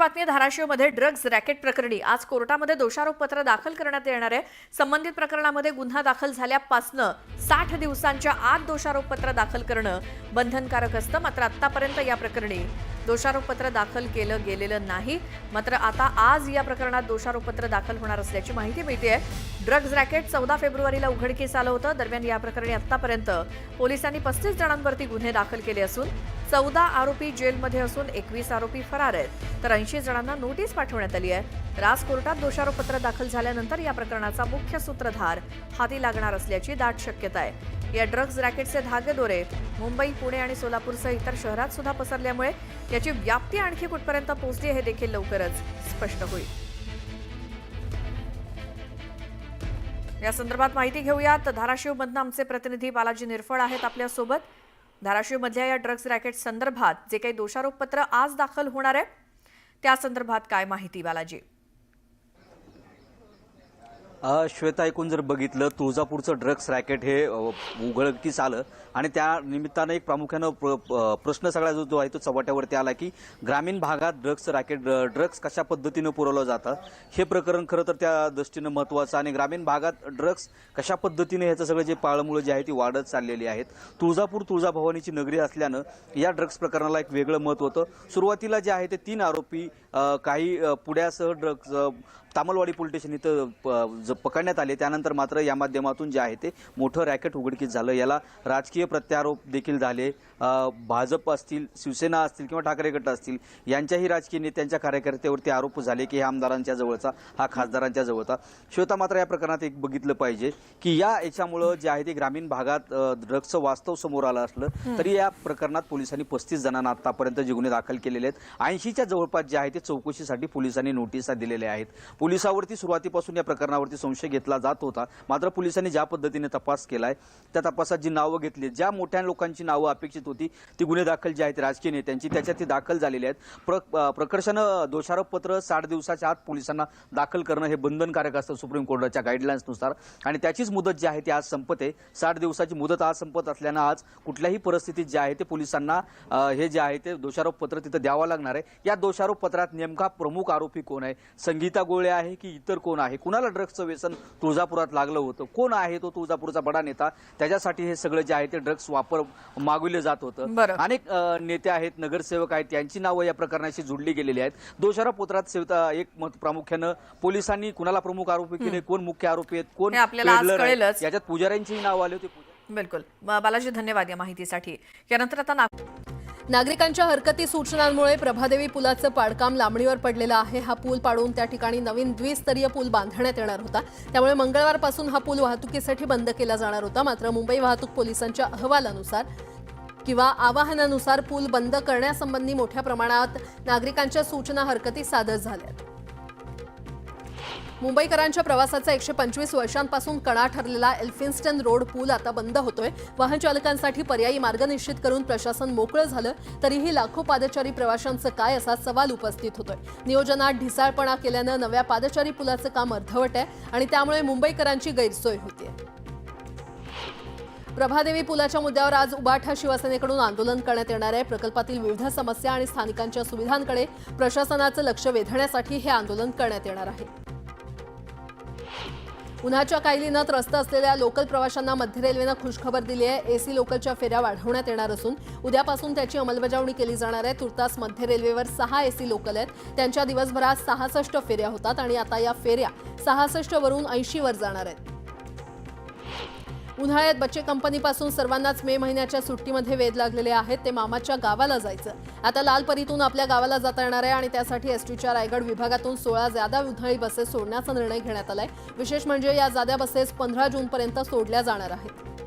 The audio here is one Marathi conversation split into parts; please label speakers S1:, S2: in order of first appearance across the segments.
S1: बातमी धाराशिवमध्ये ड्रग्ज रॅकेट प्रकरणी. आज कोर्टामध्ये दोषारोपपत्र दाखल करण्यात येणार आहे. संबंधित प्रकरणामध्ये गुन्हा दाखल झाल्यापासनं साठ दिवसांच्या आत दोषारोपपत्र दाखल करणं बंधनकारक असतं. मात्र आतापर्यंत या प्रकरणी दोषारोपपत्र दाखल केलं गेलेलं नाही. मात्र आता आज या प्रकरणात दोषारोपपत्र दाखल होणार असल्याची माहिती मिळते ड्रग्ज रॅकेट चौदा फेब्रुवारीला उघडकीस आलं होतं. दरम्यान या प्रकरणी आतापर्यंत पोलिसांनी पस्तीस जणांवरती गुन्हे दाखल केले असून चौदा आरोपी जेलमध्ये असून एकवीस आरोपी फरार आहेत. तर ऐंशी जणांना नोटीस पाठवण्यात आली आहे. राज कोर्टात दोषारोपपत्र दाखल झाल्यानंतर या प्रकरणाचा मुख्य सूत्रधार हाती लागणार असल्याची दाट शक्यता आहे. या ड्रग्ज रॅकेटचे धागेदोरे मुंबई पुणे आणि सोलापूरसह इतर शहरात सुद्धा पसरल्यामुळे याची व्याप्ती आणखी कुठपर्यंत पोहोचली हे देखील लवकरच स्पष्ट होईल. या संदर्भात माहिती घेऊयात. धाराशिवमधनं आमचे प्रतिनिधी बालाजी निरफळ आहेत आपल्यासोबत. धाराशिवमधल्या या ड्रग्ज रॅकेट संदर्भात जे काही दोषारोपपत्र आज दाखल होणार आहे त्या संदर्भात काय माहिती बालाजी?
S2: श्वेता ऐकून जर बघितलं तुळजापूरचं ड्रग्स रॅकेट हे उघडकीस आलं आणि त्या निमित्तानं एक प्रामुख्यानं प्र- प्रश्न सगळा जो जो आहे तो चव्हाट्यावरती आला की ग्रामीण भागात ड्रग्स रॅकेट ड्रग्स कशा पद्धतीनं पुरवलं जातं? हे प्रकरण खरं तर त्या दृष्टीनं महत्त्वाचं आणि ग्रामीण भागात ड्रग्स कशा पद्धतीने ह्याचं सगळं जे पाळमुळं जे आहे ती वाढत चाललेली आहेत. तुळजापूर तुळजाभवानीची नगरी असल्यानं या ड्रग्स प्रकरणाला एक वेगळं महत्त्व होतं. सुरुवातीला जे आहे ते तीन आरोपी काही पुड्यासह ड्रग्ज तामलवाडी पोलीस स्टेशन इथं प- ज- पकडण्यात आले. त्यानंतर मात्र या माध्यमातून जे आहे ते मोठं रॅकेट उघडकीस झालं. याला राजकीय प्रत्यारोप देखील झाले. भाजप असतील शिवसेना असतील किंवा ठाकरे गट असतील यांच्याही राजकीय नेत्यांच्या कार्यकर्त्यावरती आरोप झाले की हे आमदारांच्या जवळचा हा खासदारांच्या जवळचा. श्वेता मात्र या प्रकरणात एक बघितलं पाहिजे की या याच्यामुळं जे आहे ते ग्रामीण भागात ड्रग्सचं वास्तव समोर आलं असलं तरी या प्रकरणात पोलिसांनी पस्तीस जणांना आतापर्यंत जे गुन्हे दाखल केलेले आहेत. ऐंशीच्या जवळपास जे आहे ते चौकशीसाठी पोलिसांनी नोटिसा दिलेल्या आहेत. पोलिसावरती सुरुवातीपासून या प्रकरणावरती संशय घेतला जात होता. मात्र पोलिसांनी ज्या पद्धतीने तपास केलाय त्या तपासात जी नावं घेतली ज्या मोठ्या लोकांची नावं अपेक्षित होती. ती गुन्हे दाखल जी आहेत राजकीय नेत्यांची त्याच्यात ती दाखल झालेली आहेत. प्र अ, प्रकर्षानं दोषारोपपत्र साठ दिवसाच्या आत पोलिसांना दाखल करणं हे बंधनकारक असतं सुप्रीम कोर्टाच्या गाईडलाईन्सनुसार आणि त्याचीच मुदत जी आहे ती आज संपते साठ दिवसाची मुदत आज संपत असल्यानं आज कुठल्याही परिस्थितीत जे आहे ते पोलिसांना हे जे आहे ते दोषारोपपत्र तिथं द्यावं लागणार आहे. या दोषारोपपत्रात नेमका प्रमुख आरोपी कोण आहे? संगीता गोळे आहे की इतर कोण आहे? कुणाला ड्रग्सचं व्यसन तुळजापुरात लागलं होतं? कोण आहे तो तुळजापूरचा बडा नेता? त्याच्यासाठी हे सगळं जे आहे ते ड्रग्स वापर मागविले जात होतं.
S1: बरं.
S2: अनेक नेते आहेत नगरसेवक आहेत त्यांची नावं या प्रकरणाशी जोडली गेलेली आहेत. दोषारोपपत्रात सेवता एक मत प्रामुख्यानं पोलिसांनी कुणाला प्रमुख आरोपी केले कोण मुख्य आरोपी आहेत कोण
S1: आपल्याला.
S2: याच्यात पुजाऱ्यांचीही नावं आली होती
S1: बिलकुल. बालाजी धन्यवाद या माहितीसाठी. यानंतर आता नाग
S3: नागरिकांच्या हरकती सूचनांमुळे प्रभादेवी पुलाचं पाडकाम लांबणीवर पडलेलं आहे. हा पूल पाडून त्या ठिकाणी नवीन द्विस्तरीय पूल बांधण्यात येणार होता. त्यामुळे मंगळवारपासून हा पूल वाहतुकीसाठी बंद केला जाणार होता. मात्र मुंबई वाहतूक पोलिसांच्या अहवालानुसार किंवा आवाहनानुसार पूल बंद करण्यासंबंधी मोठ्या प्रमाणात नागरिकांच्या सूचना हरकती सादर झाल्यात. मुंबईकरांच्या प्रवासाचा एकशे पंचवीस वर्षांपासून कणा ठरलेला एल्फिन्स्टन रोड पूल आता बंद होतोय. वाहन चालकांसाठी पर्यायी मार्ग निश्चित करून प्रशासन मोकळं झालं तरीही लाखो पादचारी प्रवाशांचं काय असा सवाल उपस्थित होतोय. नियोजनात ढिसाळपणा केल्यानं नव्या पादचारी पुलाचं काम अर्धवट आहे आणि त्यामुळे मुंबईकरांची गैरसोय होतीये. प्रभादेवी पुलाच्या मुद्द्यावर आज उबाठा शिवसेनेकडून आंदोलन करण्यात येणार आहे. प्रकल्पातील विविध समस्या आणि स्थानिकांच्या सुविधांकडे प्रशासनाचं लक्ष वेधण्यासाठी हे आंदोलन करण्यात येणार आहे. उन्हाच्या कायलीनं त्रस्त असलेल्या लोकल प्रवाशांना मध्य रेल्वेनं खुशखबर दिली आहे. एसी लोकलच्या फेऱ्या वाढवण्यात येणार असून उद्यापासून त्याची अंमलबजावणी केली जाणार आहे. तुर्तास मध्य रेल्वेवर सहा एसी लोकल आहेत. त्यांच्या दिवसभरात सहासष्ट फेऱ्या होतात आणि आता या फेऱ्या सहासष्ट वरून ऐंशी वर जाणार आहेत. उन्हाळ्यात बच्चे कंपनीपासून सर्वांनाच मे महिन्याच्या सुट्टीमध्ये वेध लागलेले आहेत. ते मामाच्या गावाला जायचं. आता लालपरीतून आपल्या गावाला जाता येणार आहे आणि त्यासाठी एसटीच्या रायगड विभागातून सोळा जादा उन्हाळी बसेस सोडण्याचा निर्णय घेण्यात आलाय. विशेष म्हणजे या जाद्या बसेस पंधरा जूनपर्यंत सोडल्या जाणार आहेत.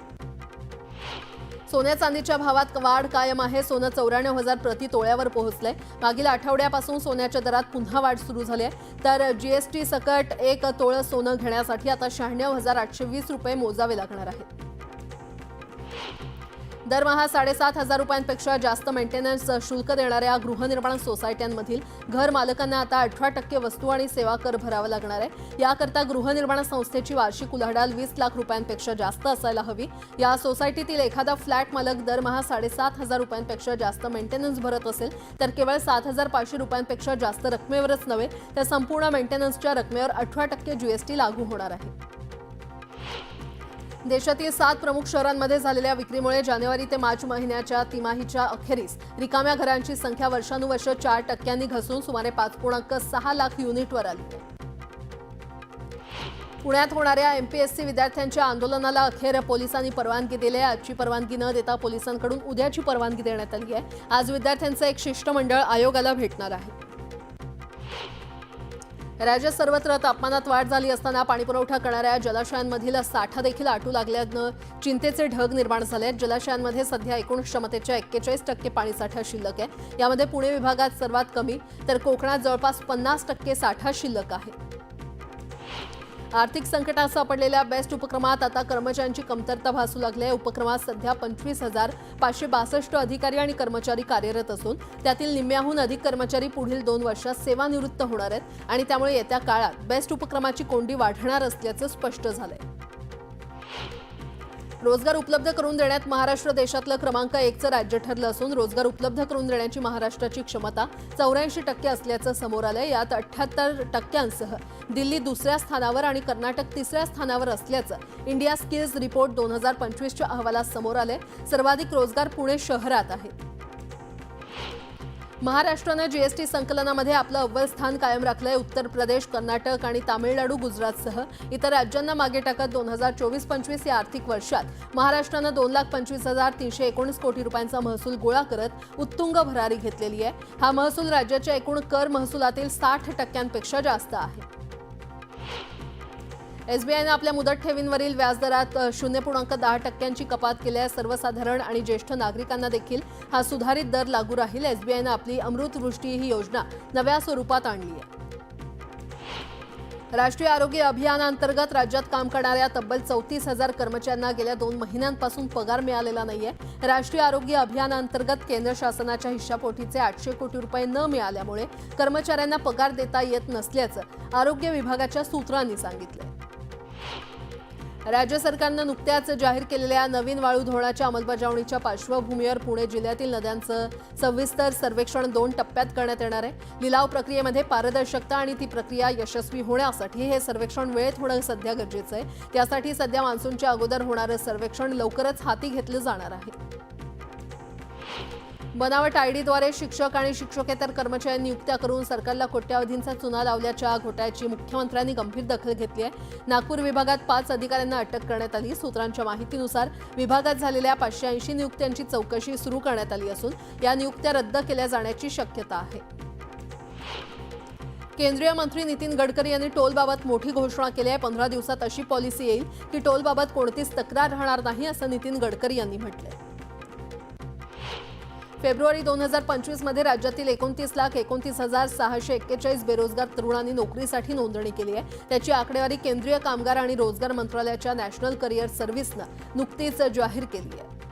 S3: सोन्या चांदीच्या भावात वाढ कायम आहे. सोनं चौऱ्याण्णव हजार प्रति तोळ्यावर पोहोचलंय. मागील आठवड्यापासून सोन्याच्या दरात पुन्हा वाढ सुरू झाली आहे तर जीएसटी सकट एक तोळं सोनं घेण्यासाठी आता शहाण्णव हजार आठशे वीस रुपये मोजावे लागणार आहेत. दरमहा साडेसात हजार रुपयांपेक्षा जास्त मेंटेनन्स शुल्क देणाऱ्या गृहनिर्माण सोसायट्यांमधील घर मालकांना आता अठरा टक्के वस्तू आणि सेवा कर भरावा लागणार आहे. याकरता गृहनिर्माण संस्थेची वार्षिक उलाढाल वीस लाख रुपयांपेक्षा जास्त असायला हवी. या सोसायटीतील एखादा फ्लॅट मालक दरमहा साडेसात हजार रुपयांपेक्षा जास्त मेंटेनन्स भरत असेल तर केवळ सात हजार पाचशे रुपयांपेक्षा जास्त रकमेवरच नव्हे तर संपूर्ण मेंटेनन्सच्या रकमेवर अठरा टक्के जीएसटी लागू होणार आहे. देशातील सात प्रमुख शहरांमध्ये झालेल्या विक्रीमुळे जानेवारी ते मार्च महिन्याच्या तिमाहीच्या अखेरीस रिकाम्या घरांची संख्या वर्षानुवर्ष चार टक्क्यांनी घसून सुमारे पाच पूर्णांक सहा लाख युनिटवर आली. पुण्यात होणाऱ्या एमपीएससी विद्यार्थ्यांच्या आंदोलनाला अखेर पोलिसांनी परवानगी दिली आहे. आजची परवानगी न देता पोलिसांकडून उद्याची परवानगी देण्यात आली आहे. आज विद्यार्थ्यांचं एक शिष्टमंडळ आयोगाला भेटणार आहे. राज्यात सर्वत्र तापमानात वाढ झाली असताना पाणीपुरवठा करणाऱ्या जलाशयांमधील साठा देखील आटू लागल्यानं चिंतेचे ढग निर्माण झाले आहेत. जलाशयांमध्ये सध्या एकूण क्षमतेच्या एक्केचाळीस टक्के पाणीसाठा शिल्लक आहे. यामध्ये पुणे विभागात सर्वात कमी तर कोकणात जवळपास पन्नास टक्के साठा शिल्लक आहे. आर्थिक संकटात सापडलेल्या बेस्ट उपक्रमात आता कर्मचाऱ्यांची कमतरता भासू लागली आहे. उपक्रमात सध्या पंचवीस हजार पाचशे बासष्ट अधिकारी आणि कर्मचारी कार्यरत असून त्यातील निम्म्याहून अधिक कर्मचारी पुढील दोन वर्षात सेवानिवृत्त होणार आहेत आणि त्यामुळे येत्या काळात बेस्ट उपक्रमाची कोंडी वाढणार असल्याचं स्पष्ट झालंय. रोजगार उपलब्ध करून देण्यात महाराष्ट्र देशातलं क्रमांक एकचं राज्य ठरलं असून रोजगार उपलब्ध करून देण्याची महाराष्ट्राची क्षमता चौऱ्याऐंशी टक्के असल्याचं समोर आलंय. यात अठ्याहत्तर टक्क्यांसह दिल्ली दुसऱ्या स्थानावर आणि कर्नाटक तिसऱ्या स्थानावर असल्याचं इंडिया स्किल्स रिपोर्ट दोन हजार पंचवीसच्या अहवालात समोर आलंय. सर्वाधिक रोजगार पुणे शहरात आहेत महाराष्ट्रानं जीएसटी संकलनामध्ये आपलं अव्वल स्थान कायम राखलंय. उत्तर प्रदेश कर्नाटक आणि तामिळनाडू गुजरातसह इतर राज्यांना मागे टाकत दोन हजार चोवीस पंचवीस या आर्थिक वर्षात महाराष्ट्रानं दोन लाख पंचवीस हजार तीनशे एकोणीस कोटी रुपयांचा महसूल गोळा करत उत्तुंग भरारी घेतलेली आहे. हा महसूल राज्याच्या एकूण कर महसुलातील साठ टक्क्यांपेक्षा जास्त आहे. एसबीआयनं आपल्या मुदत ठेवींवरील व्याजदरात शून्य पूर्णांक दहा टक्क्यांची कपात केली आहे. सर्वसाधारण आणि ज्येष्ठ नागरिकांना देखील हा सुधारित दर लागू राहील. एसबीआयनं आपली अमृतवृष्टी ही योजना नव्या स्वरूपात आणली आहे. राष्ट्रीय आरोग्य अभियानांतर्गत राज्यात काम करणाऱ्या तब्बल चौतीस हजार कर्मचाऱ्यांना गेल्या दोन महिन्यांपासून पगार मिळालेला नाहीये. राष्ट्रीय आरोग्य अभियानांतर्गत केंद्र शासनाच्या हिश्शापोटीचे आठशे कोटी रुपये न मिळाल्यामुळे कर्मचाऱ्यांना पगार देता येत नसल्याचं आरोग्य विभागाच्या सूत्रांनी सांगितलं राज्य सरकारनं नुकत्याच जाहीर केलेल्या नवीन वाळू धोरणाच्या अंमलबजावणीच्या पार्श्वभूमीवर पुणे जिल्ह्यातील नद्यांचं सविस्तर सर्वेक्षण दोन टप्प्यात करण्यात येणार आहे. लिलाव प्रक्रियेमध्ये पारदर्शकता आणि ती प्रक्रिया यशस्वी होण्यासाठी हे सर्वेक्षण वेळेत होणं सध्या गरजेचं आहे. त्यासाठी सध्या मान्सूनच्या अगोदर होणारं सर्वेक्षण लवकरच हाती घेतलं जाणार आहे. बनावट आयडीद्वारे शिक्षक आणि शिक्षकेतर कर्मचारी नियुक्त्या करून सरकारला कोट्यावधींचा चुना लावल्याच्या घोटाळ्याची मुख्यमंत्र्यांनी गंभीर दखल घेतली आहे नागपूर विभागात पाच अधिकाऱ्यांना अटक करण्यात आली. सूत्रांच्या माहितीनुसार विभागात झालेल्या पाचशे ऐंशी नियुक्त्यांची चौकशी सुरू करण्यात आली असून या नियुक्त्या रद्द केल्या जाण्याची शक्यता आहे. केंद्रीय मंत्री नितीन गडकरी यांनी टोलबाबत मोठी घोषणा केली आहे पंधरा दिवसात अशी पॉलिसी येईल की टोलबाबत कोणतीच तक्रार राहणार नाही असं नितीन गडकरी यांनी म्हटलंय. फेब्रुवारी दोन हजार पंचवीसमध्ये राज्यातील एकोणतीस लाख एकोणतीस हजार सहाशे एक्केचाळीस बेरोजगार तरुणांनी नोकरीसाठी नोंदणी केली आहे. त्याची आकडेवारी केंद्रीय कामगार आणि रोजगार मंत्रालयाच्या नॅशनल करिअर सर्व्हिसनं नुकतीच जाहीर केली आहे.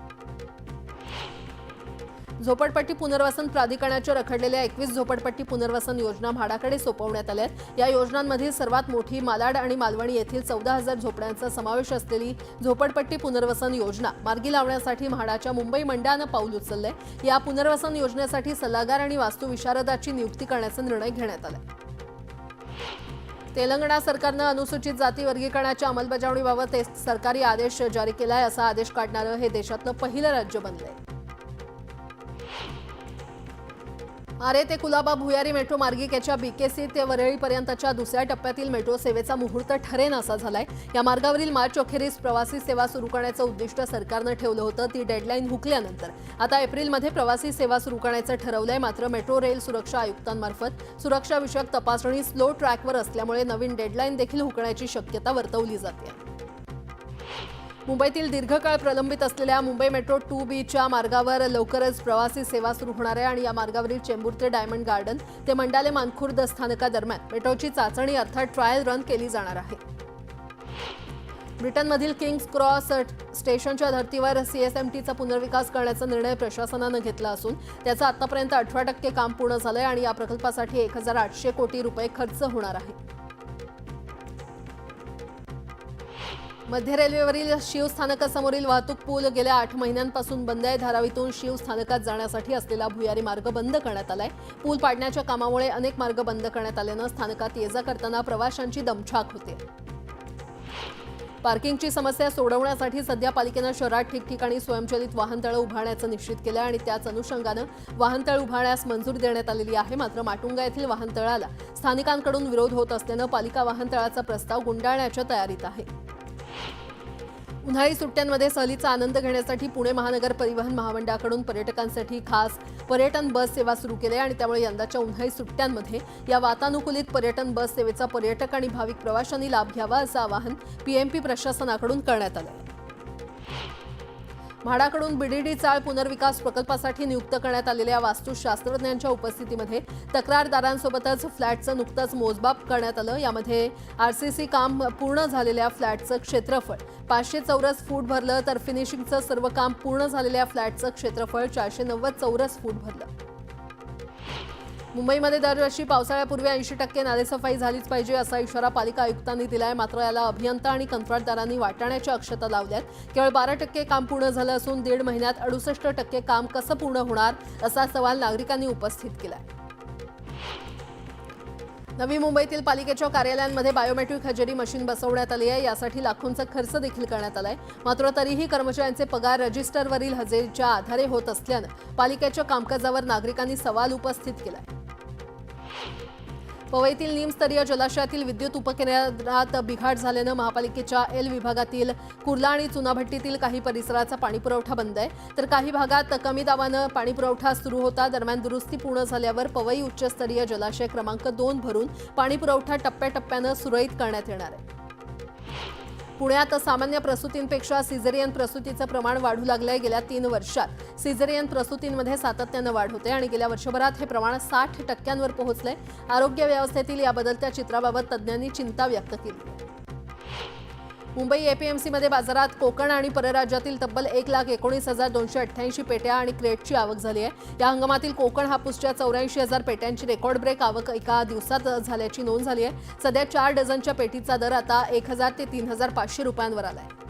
S3: झोपडपट्टी पुनर्वसन प्राधिकरणाच्या रखडलेल्या एकवीस झोपडपट्टी पुनर्वसन योजना म्हाडाकडे सोपवण्यात आल्या आहेत. या योजनांमधील सर्वात मोठी मालाड आणि मालवणी येथील चौदा हजार झोपड्यांचा समावेश असलेली झोपडपट्टी पुनर्वसन योजना मार्गी लावण्यासाठी म्हाडाच्या मुंबई मंडळानं पाऊल उचललंय. या पुनर्वसन योजनेसाठी सल्लागार आणि वास्तुविशारदाची नियुक्ती करण्याचा निर्णय घेण्यात आला तेलंगणा सरकारनं अनुसूचित जाती वर्गीकरणाच्या अंमलबजावणीबाबत सरकारी आदेश जारी केलाय असा आदेश काढणारं हे देशातलं पहिलं राज्य बनलंय. आरे ते कुलाबा भुयारी मेट्रो मार्गिकेच्या बीकेसी ते वरळीपर्यंतच्या दुसऱ्या टप्प्यातील मेट्रो सेवेचा मुहूर्त ठरेन असा झालाय. या मार्गावरील मार्च अखेरीस प्रवासी सेवा सुरू करण्याचं उद्दिष्ट सरकारनं ठेवलं होतं ती डेडलाईन हुकल्यानंतर. आता एप्रिलमध्ये प्रवासी सेवा सुरू करण्याचं ठरवलंय मात्र मेट्रो रेल सुरक्षा आयुक्तांमार्फत सुरक्षाविषयक तपासणी स्लो ट्रॅकवर असल्यामुळे नवीन डेडलाईन देखील हुकण्याची शक्यता वर्तवली जाते मुंबईतील दीर्घकाळ प्रलंबित असलेल्या मुंबई मेट्रो टू बीच्या मार्गावर लवकरच प्रवासी सेवा सुरू होणार आहे आणि या मार्गावरील चेंबूर ते डायमंड गार्डन ते मंडाले मानखुर्द स्थानकादरम्यान मेट्रोची चाचणी अर्थात ट्रायल रन केली जाणार आहे. ब्रिटनमधील किंग्स क्रॉस स्टेशनच्या धर्तीवर सीएसएमटीचा पुनर्विकास करण्याचा निर्णय प्रशासनानं घेतला असून त्याचं आतापर्यंत अठरा टक्के काम पूर्ण झालंय आणि या प्रकल्पासाठी एक हजार आठशे कोटी रुपये खर्च होणार आहे. मध्य रेल्वेवरील शिवस्थानकासमोरील वाहतूक पूल गेल्या आठ महिन्यांपासून बंद आहे. धारावीतून शिवस्थानकात जाण्यासाठी असलेला भुयारी मार्ग बंद करण्यात आलाय. पूल पाडण्याच्या कामामुळे अनेक मार्ग बंद करण्यात आल्यानं स्थानकात ये जा करताना प्रवाशांची दमछाक होते. पार्किंगची समस्या सोडवण्यासाठी सध्या पालिकेनं शहरात ठिकठिकाणी स्वयंचलित वाहनतळं उभारण्याचं निश्चित केलं आणि त्याच अनुषंगानं वाहनतळ उभारण्यास मंजुरी देण्यात आलेली आहे. मात्र माटुंगा येथील वाहनतळाला स्थानिकांकडून विरोध होत असल्यानं पालिका वाहनतळाचा प्रस्ताव गुंडाळण्याच्या तयारीत आहे. उन्हाळी सुट्ट्यांमध्ये सहलीचा आनंद घेण्यासाठी पुणे महानगर परिवहन महामंडळाकडून पर्यटकांसाठी खास पर्यटन बस सेवा सुरू केली आहे आणि त्यामुळे यंदाच्या उन्हाळी सुट्ट्यांमध्ये या वातानुकूलित पर्यटन बस सेवेचा पर्यटक आणि भाविक प्रवाशांनी लाभ घ्यावा असं आवाहन पीएमपी प्रशासनाकडून करण्यात आलं. आहे म्हाडाकडून बीडीडी चाळ पुनर्विकास प्रकल्पासाठी नियुक्त करण्यात आलेल्या वास्तुशास्त्रज्ञांच्या उपस्थितीमध्ये तक्रारदारांसोबतच फ्लॅटचं नुकतंच मोजमाप करण्यात आलं. यामध्ये आरसीसी काम पूर्ण झालेल्या फ्लॅटचं क्षेत्रफळ पाचशे चौरस फूट भरलं तर फिनिशिंगचं सर्व काम पूर्ण झालेल्या फ्लॅटचं क्षेत्रफळ चारशे नव्वद चौरस फूट भरलं. मुंबईमध्ये दरवर्षी पावसाळ्यापूर्वी ऐंशी टक्के नालेसफाई झालीच पाहिजे असा इशारा पालिका आयुक्तांनी दिलाय. मात्र याला अभियंता आणि कंत्राटदारांनी वाटाण्याच्या अक्षता लावल्यात. केवळ बारा टक्के काम पूर्ण झालं असून दीड महिन्यात अडुसष्ट टक्के काम कसं पूर्ण होणार असा सवाल नागरिकांनी उपस्थित केलाय. नवी मुंबईतील पालिकेच्या कार्यालयांमध्ये बायोमेट्रिक हजेरी मशीन बसवण्यात आली आहे. यासाठी लाखोंचा खर्च देखील करण्यात आलाय. मात्र तरीही कर्मचाऱ्यांचे पगार रजिस्टरवरील हजेरीच्या आधारे होत असल्यानं पालिकेच्या कामकाजावर नागरिकांनी सवाल उपस्थित केलाय. पवईतील निमस्तरीय जलाशयातील विद्युत उपकेंद्रात बिघाड झाल्यानं महापालिकेच्या एल विभागातील कुर्ला आणि चुनाभट्टीतील काही परिसराचा पाणीपुरवठा बंद आहे. तर काही भागात कमी दाबानं पाणीपुरवठा सुरू होता. दरम्यान दुरुस्ती पूर्ण झाल्यावर पवई उच्चस्तरीय जलाशय क्रमांक दोन भरून पाणीपुरवठा टप्प्याटप्प्यानं सुरळीत करण्यात येणार आहे. पुण्यात सामान्य प्रसूतींपेक्षा सिझेरियन प्रसूतीचं प्रमाण वाढू लागलंय गेल्या तीन वर्षात. सिझेरियन प्रसूतींमध्ये सातत्यानं वाढ होते आणि गेल्या वर्षभरात हे प्रमाण साठ टक्क्यांवर पोहोचलंय. आरोग्य व्यवस्थेतील या बदलत्या चित्राबाबत तज्ज्ञांनी चिंता व्यक्त केली. मुंबई एपीएमसीमध्ये बाजारात कोकण आणि परराज्यातील तब्बल एक लाख एकोणीस हजार दोनशे अठ्ठ्याऐंशी पेट्या आणि क्रेटची आवक झाली आहे. या हंगामातील कोकण हापूसच्या चौऱ्याऐंशी हजार पेट्यांची रेकॉर्ड ब्रेक आवक एका दिवसात झाल्याची नोंद झाली आहे. सध्या चार डझनच्या पेटीचा दर आता एक हजार ते तीन हजार पाचशे रुपयांवर आला आहे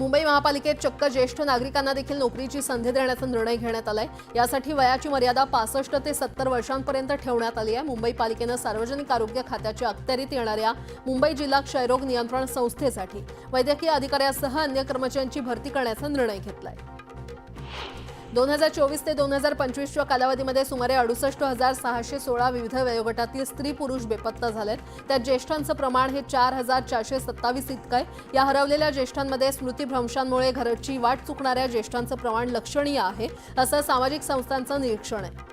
S3: मुंबई महापालिकेत चक्क ज्येष्ठ नागरिकांना देखील नोकरीची संधी देण्याचा निर्णय घेण्यात आलाय. यासाठी वयाची मर्यादा पासष्ट ते सत्तर वर्षांपर्यंत ठेवण्यात आली आहे. मुंबई पालिकेनं सार्वजनिक आरोग्य खात्याच्या अखत्यारीत येणाऱ्या मुंबई जिल्हा क्षयरोग नियंत्रण संस्थेसाठी वैद्यकीय अधिकाऱ्यासह अन्य कर्मचाऱ्यांची भरती करण्याचा निर्णय घेतलाय. दोन हजार चोवीस ते दोन हजार पंचवीसच्या कालावधीमध्ये सुमारे अडुसष्ट हजार सहाशे सोळा विविध वयोगटातील स्त्री पुरुष बेपत्ता झालेत. त्यात ज्येष्ठांचं प्रमाण हे चार हजार चारशे सत्तावीस इतकं आहे. या हरवलेल्या ज्येष्ठांमध्ये स्मृतिभ्रंशांमुळे घरची वाट चुकणाऱ्या ज्येष्ठांचं प्रमाण लक्षणीय आहे असं सामाजिक संस्थांचं निरीक्षण आहे.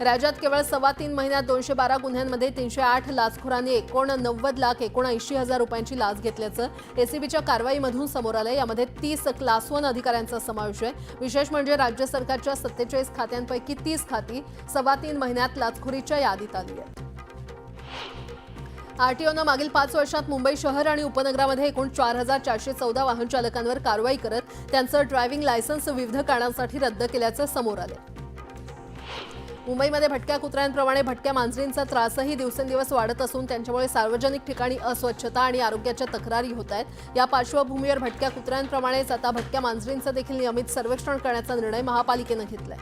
S3: राज्यात केवळ सव्वा तीन महिन्यात दोनशे बारा गुन्ह्यांमध्ये तीनशे आठ लाचखोरांनी एकोणनव्वद लाख एकोणऐंशी हजार रुपयांची लाच घेतल्याचं एसीबीच्या कारवाईमधून समोर आलं यामध्ये तीस क्लास वन अधिकाऱ्यांचा समावेश आहे. विशेष म्हणजे राज्य सरकारच्या सत्तेचाळीस खात्यांपैकी तीस खाती सव्वा तीन महिन्यात लाचखोरीच्या यादीत आली आहेत. आरटीओनं मागील पाच वर्षात मुंबई शहर आणि उपनगरामध्ये एकूण चार हजार चारशे चौदा वाहन चालकांवर कारवाई करत त्यांचं ड्रायव्हिंग लायसन्स विविध कारणांसाठी रद्द केल्याचं समोर आलं मुंबईमध्ये भटक्या कुत्र्यांप्रमाणे भटक्या मांजरींचा त्रासही दिवसेंदिवस वाढत असून त्यांच्यामुळे सार्वजनिक ठिकाणी अस्वच्छता आणि आरोग्याच्या तक्रारी होत आहेत. या पार्श्वभूमीवर भटक्या कुत्र्यांप्रमाणेच आता भटक्या मांजरींचं देखील नियमित सर्वेक्षण करण्याचा निर्णय महापालिकेनं घेतलाय.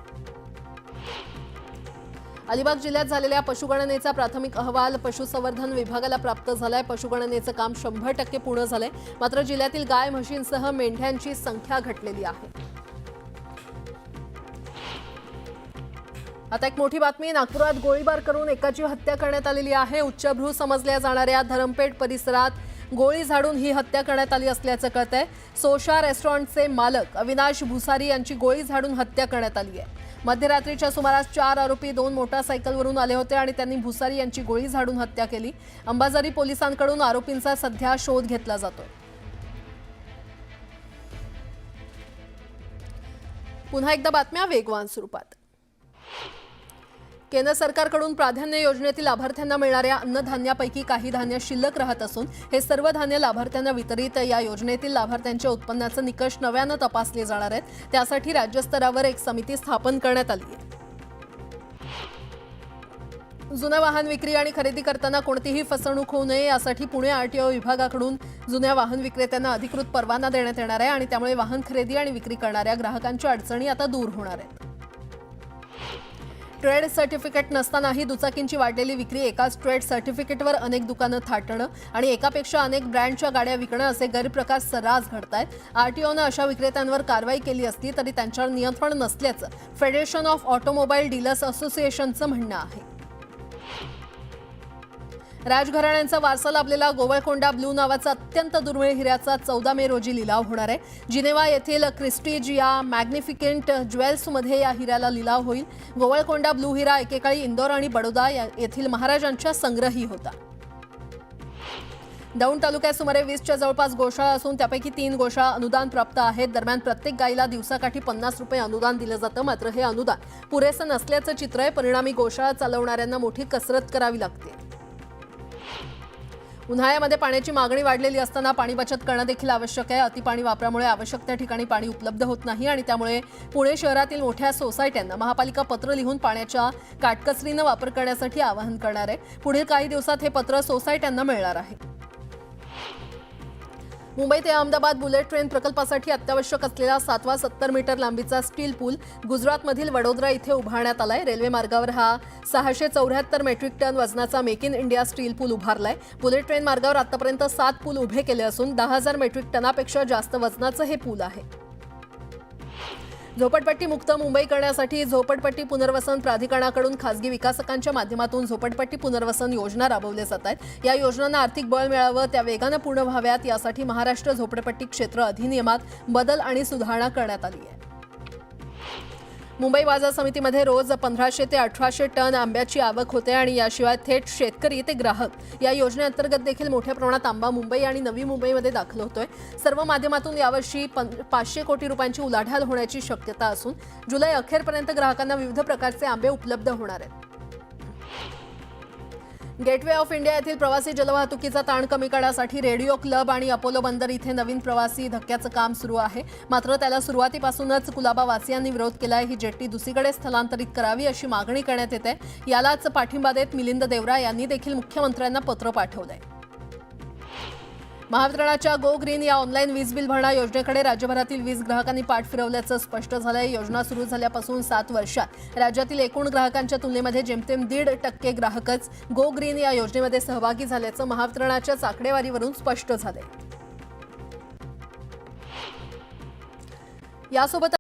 S3: अलिबाग जिल्ह्यात झालेल्या पशुगणनेचा प्राथमिक अहवाल पशुसंवर्धन विभागाला प्राप्त झालाय. पशुगणनेचं काम शंभर टक्के पूर्ण झालंय. मात्र जिल्ह्यातील गाय म्हशींसह मेंढ्यांची संख्या घटलेली आहे. आता एक मोठी बातमी नागपुरात गोळीबार करून एकाची हत्या करण्यात आलेली आहे. उच्चभ्रू समजल्या जाणाऱ्या धरमपेठ परिसरात गोळी झाडून ही हत्या करण्यात आली असल्याचं कळत आहे सोशा रेस्टॉरंटचे मालक अविनाश भुसारी यांची गोळी झाडून हत्या करण्यात आली आहे. मध्यरात्रीच्या सुमारास चार आरोपी दोन मोटारसायकलवरून आले होते आणि त्यांनी भुसारी यांची गोळी झाडून हत्या केली. अंबाझरी पोलिसांकडून आरोपींचा सध्या शोध घेतला जातोय. पुन्हा एकदा बातम्या वेगवान स्वरूपात. केंद्र सरकारकडून प्राधान्य योजनेतील लाभार्थ्यांना मिळणाऱ्या अन्नधान्यापैकी काही धान्य शिल्लक राहत असून हे सर्व धान्य लाभार्थ्यांना वितरित या योजनेतील लाभार्थ्यांच्या उत्पन्नाचे निकष नव्यानं तपासले जाणार आहेत. त्यासाठी राज्यस्तरावर एक समिती स्थापन करण्यात आली आहे. जुन्या वाहन विक्री आणि खरेदी करताना कोणतीही फसवणूक होऊ नये यासाठी पुणे आरटीओ विभागाकडून जुन्या वाहन विक्रेत्यांना अधिकृत परवाना देण्यात येणार आहे आणि त्यामुळे वाहन खरेदी आणि विक्री करणाऱ्या ग्राहकांच्या अडचणी आता दूर होणार आहेत. ट्रेड सर्टिफिकेट नसतानाही दुचाकींची वाढलेली विक्री एकाच ट्रेड सर्टिफिकेटवर अनेक दुकानं थाटणं आणि एकापेक्षा अनेक ब्रँडच्या गाड्या विकणं असे गैरप्रकार सर्रास घडत आहेत आरटीओनं अशा विक्रेत्यांवर कारवाई केली असली तरी त्यांच्यावर नियंत्रण नसल्याचं फेडरेशन ऑफ ऑटोमोबाईल डीलर्स असोसिएशनचं म्हणणं आहे. राजघराण्यांचा वारसा लाभलेला गोवळकोंडा ब्लू नावाचा अत्यंत दुर्मिळ हिऱ्याचा चौदा मे रोजी लिलाव होणार आहे. जिनेवा येथील क्रिस्टीजिया मॅग्निफिकेंट ज्वेल्समध्ये या हिऱ्याला लिलाव होईल. गोवळकोंडा ब्लू हिरा एकेकाळी इंदोर आणि बडोदा या- येथील महाराजांच्या संग्रही होता. दौंड तालुक्यात सुमारे वीसच्या जवळपास गोशाळा असून त्यापैकी तीन गोशाळा अनुदान प्राप्त आहेत. दरम्यान प्रत्येक गायीला दिवसाकाठी पन्नास रुपये अनुदान दिलं जातं. मात्र हे अनुदान पुरेसं नसल्याचं चित्र आहे. परिणामी गोशाळा चालवणाऱ्यांना मोठी कसरत करावी लागते. उन्हाळ्यामध्ये पाण्याची मागणी वाढलेली असताना पाणी बचत करणं देखील आवश्यक आहे. अतिपाणी वापरामुळे आवश्यक त्या ठिकाणी पाणी उपलब्ध होत नाही आणि त्यामुळे पुणे शहरातील मोठ्या सोसायट्यांना महापालिका पत्र लिहून पाण्याच्या काटकसरीनं वापर करण्यासाठी आवाहन करणार आहे. पुढील काही दिवसात हे पत्र सोसायट्यांना मिळणार आहे. मुंबई ते अहमदाबाद बुलेट ट्रेन प्रकल्पासाठी अत्यावश्यक असलेला सातवा सत्तर मीटर लांबीचा स्टील पूल गुजरातमधील वडोदरा इथे उभारण्यात आलाय. रेल्वे मार्गावर हा सहाशे चौऱ्याहत्तर मेट्रिक टन वजनाचा मेक इन इंडिया स्टील पूल उभारलाय. बुलेट ट्रेन मार्गावर आतापर्यंत सात पूल उभे केले असून दहा हजार मेट्रिक टनापेक्षा जास्त वजनाचं हे पूल आहे. झोपडपट्टी मुक्त मुंबई करण्यासाठी झोपडपट्टी पुनर्वसन प्राधिकरणाकडून खासगी विकासकांच्या माध्यमातून झोपडपट्टी पुनर्वसन योजना राबवल्या जात आहेत. या योजनांना आर्थिक बळ मिळावं त्या वेगानं पूर्ण व्हाव्यात यासाठी महाराष्ट्र झोपडपट्टी क्षेत्र अधिनियमात बदल आणि सुधारणा करण्यात आली आहे. मुंबई बाजार समितीमध्ये रोज पंधराशे ते अठराशे टन आंब्याची आवक होते आणि याशिवाय थेट शेतकरी ते ग्राहक. या योजनेअंतर्गत देखील मोठ्या प्रमाणात आंबा मुंबई आणि नवी मुंबईमध्ये दाखल होतोय. सर्व माध्यमातून यावर्षी पं- पाचशे कोटी रुपयांची उलाढाल होण्याची शक्यता असून जुलै अखेरपर्यंत ग्राहकांना विविध प्रकारचे आंबे उपलब्ध होणार आहेत. गेटवे ऑफ इंडिया येथील प्रवासी जलवाहतुकीचा ताण कमी करण्यासाठी रेडिओ क्लब आणि अपोलो बंदर इथे नवीन प्रवासी धक्क्याचं काम सुरू आहे. मात्र त्याला सुरुवातीपासूनच कुलाबा वासियांनी विरोध केलाय. ही जेट्टी दुसरीकडे स्थलांतरित करावी अशी मागणी करण्यात येते. यालाच पाठिंबा देत मिलिंद देवरा यांनी देखील मुख्यमंत्र्यांना पत्र पाठवलंय. महावितरणाच्या गो ग्रीन या ऑनलाईन वीज बिल भरणा योजनेकडे राज्यभरातील वीज ग्राहकांनी पाठ फिरवल्याचं स्पष्ट झालंय. योजना सुरू झाल्यापासून सात वर्षात. राज्यातील एकूण ग्राहकांच्या तुलनेमध्ये जेमतेम दीड टक्के ग्राहकच गो ग्रीन या योजनेमध्ये सहभागी झाल्याचं महावितरणाच्या आकडेवारीवरून स्पष्ट झालंय. यासोबत